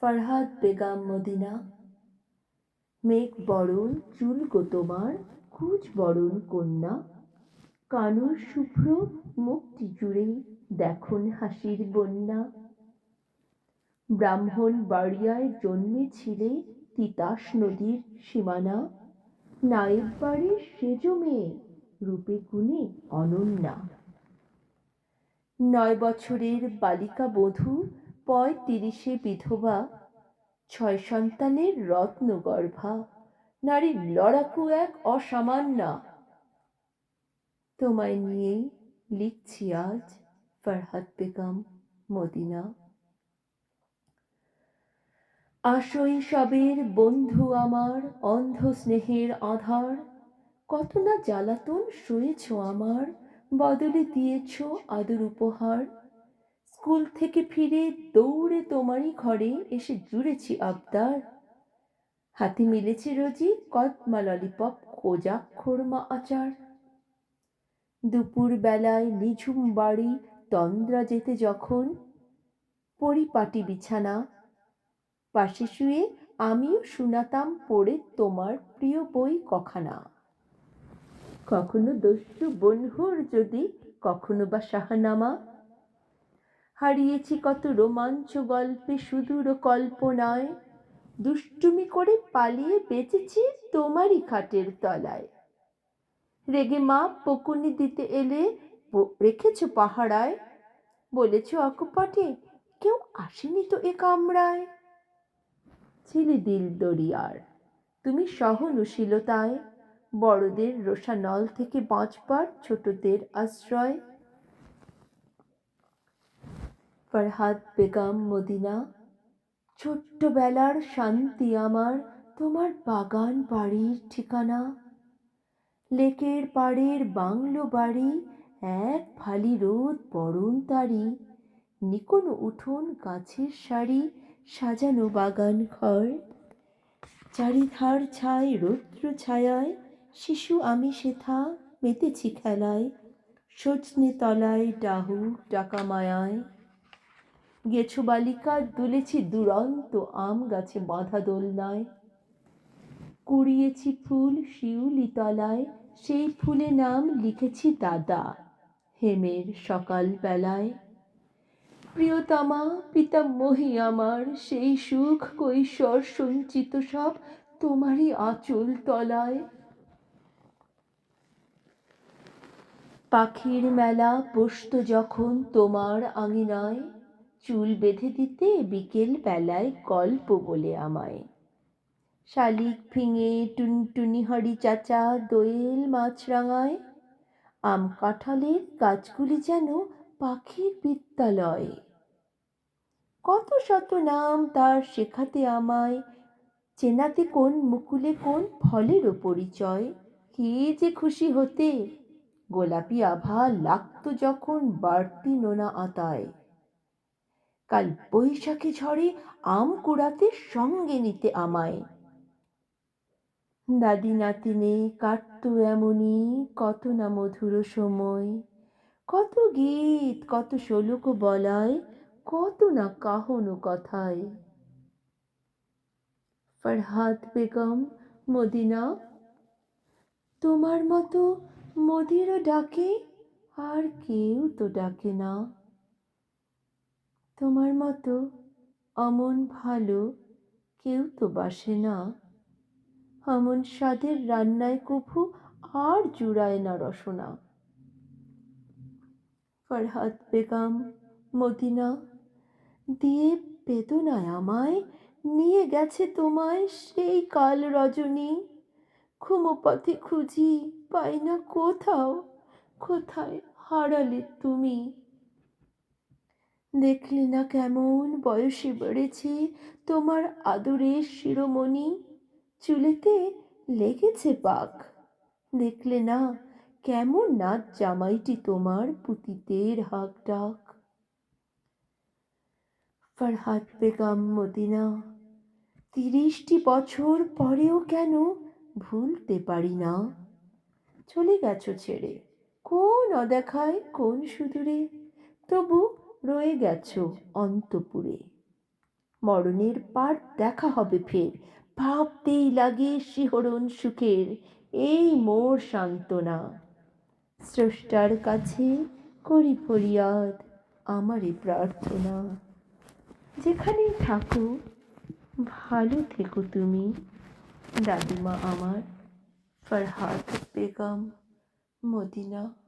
Farhad Begum Medina. মেঘ বরণ, চুল গো তোমার কুচ বরণ কন্যা। কানর শুভ্র, মুক্তি জুড়ে দেখুন হাসির বন্যা। ব্রাহ্মণ বাড়িয়ায় জন্মেছিলে তিতাস নদীর সীমানা। নায়েব বাড়ির সেজ মেয়ে, রূপে গুণে অনন্যা। নয় বছরের বালিকা বধূ পঁয়ত্রিশে বিধবা, ছয় সন্তানের রত্নগর্ভা নারীর লড়াকু এক অসামান্যা তোমায় নিয়েই লিখছি আজ ফরহাদ বেগম, মদিনা। আশৈশবের বন্ধু আমার, অন্ধ স্নেহের আধার। কত না জ্বালাতন সয়েছ আমার, বদলে দিয়েছ আদর উপহার। স্কুল থেকে ফিরে দৌড়ে তোমারই ঘরে এসে জুড়েছি আবদার। হাতে মিলেছে রোজি কদমা ললিপপ, খোঁজা খোরমা আচার। দুপুর বেলায় নিঝুম বাড়ি, তন্দ্রা যেতে যখন, পরিপাটি বিছানা। পাশে শুয়ে আমিও শুনাতাম পড়ে তোমার প্রিয় বই কখানা। কখনো দস্যু বনহুর যদি, কখনো বা শাহনামা। হারিয়েছি কত রোমাঞ্চ গল্পে, সুদূর কল্পনায়। দুষ্টুমি করে পালিয়ে বেঁচেছি তোমারই খাটের তলায়। রেগে মা পকুনি দিতে এলে রেখেছ পাহারায়? বলেছ, অকপটে, কেউ আসেনি তো এ কামরায়? ছিলে দিল দরিয়ার তুমি সহনশীলতায়, বড়দের রোষানল থেকে বাঁচবার ছোটদের আশ্রয়। ফরহাদ বেগম মদিনা, ছোট্টবেলার শান্তি আমার তোমার বাগান বাড়ির ঠিকানা। লেকের পাড়ের বাংলো বাড়ি, এক ফালি রোদ পরন তারি। নিকোনো উঠোন গাছের সারি, সাজানো বাগান ঘর। চারিধার ছায় রৌদ্র ছায়ায়, শিশু আমি সেথা মেতেছি খেলায়। সজনে তলায় ডাহু ডাকা মায়ায়। গেছো বালিকা দুলেছি দুরন্ত আম গাছে বাঁধা দোলনায়। কুড়িয়েছি ফুল শিউলি তলায়, সেই ফুলে নাম লিখেছি দাদা হেমের সকাল বেলায়। প্রিয়তমা, পিতামহী আমার, সেই সুখ কৈশোর সঞ্চিত সব তোমারই আঁচল তলায়। পাখির মেলা বসত যখন তোমার আঙিনায় চুল বেঁধে দিতে বিকেল বেলায় গল্প বলে আমায়। শালিক ফিঙে টুনটুনি হরি চাচা দোয়েল মাছরাঙায় আম কাঁঠালের গাছগুলি যেন পাখির বিদ্যালয়। কত শত নাম তার শেখাতে আমায়। চেনাতে কোন, মুকুলে কোন ফলেরও পরিচয়। কে যে খুশি হতে। গোলাপি আভা লাগতো যখন বাড়তি নোনা আতায়। কাল বৈশাখী ঝড়ে আম কুড়াতে সঙ্গে নিতে আমায়। দাদি নাতিনে কাটতো এমনই কত না মধুর সময়, কত গীত, কত শোলক বলায়, কত না কাহন কথায়। ফরহাদ বেগম, মদিনা, তোমার মতো মদিরও ডাকে আর কেউ তো ডাকে না। তোমার মতো অমন ভালো কেউ তো বাসে না। অমন স্বাদের রান্নায় কভু আর জুড়ায় না রসনা। ফরহাদ বেগম, মদিনা দিয়ে বেদনায় আমায় নিয়ে গেছে তোমায় সেই কাল রজনী। ঘুমো পথে খুঁজি পাই না কোথাও, কোথায় হারালে তুমি? দেখলে না কেমন বয়সে বেড়েছে তোমার আদরের শিরোমণি? চুলেতে লেগেছে পাক। দেখলে না কেমন নাচ জামাইটি তোমার পুতিতের হাক ডাক ফরহাদ বেগম মদিনা, তিরিশটি বছর পরেও কেন ভুলতে পারি না? চলে গেছো ছেড়ে, কোন অদেখায় কোন সুদূরে? তবু রয়ে গেছো অন্তপুরে। মরণের পার দেখা হবে ফের। ভাবতেই লাগে শিহরণ সুখের, এই মোর সান্ত্বনা। স্রষ্টার কাছে করি ফরিয়াদ, আমারই প্রার্থনা। যেখানেই থাকো, ভালো থেকো তুমি, দাদিমা আমার, ফরহাদ বেগম, মদিনা।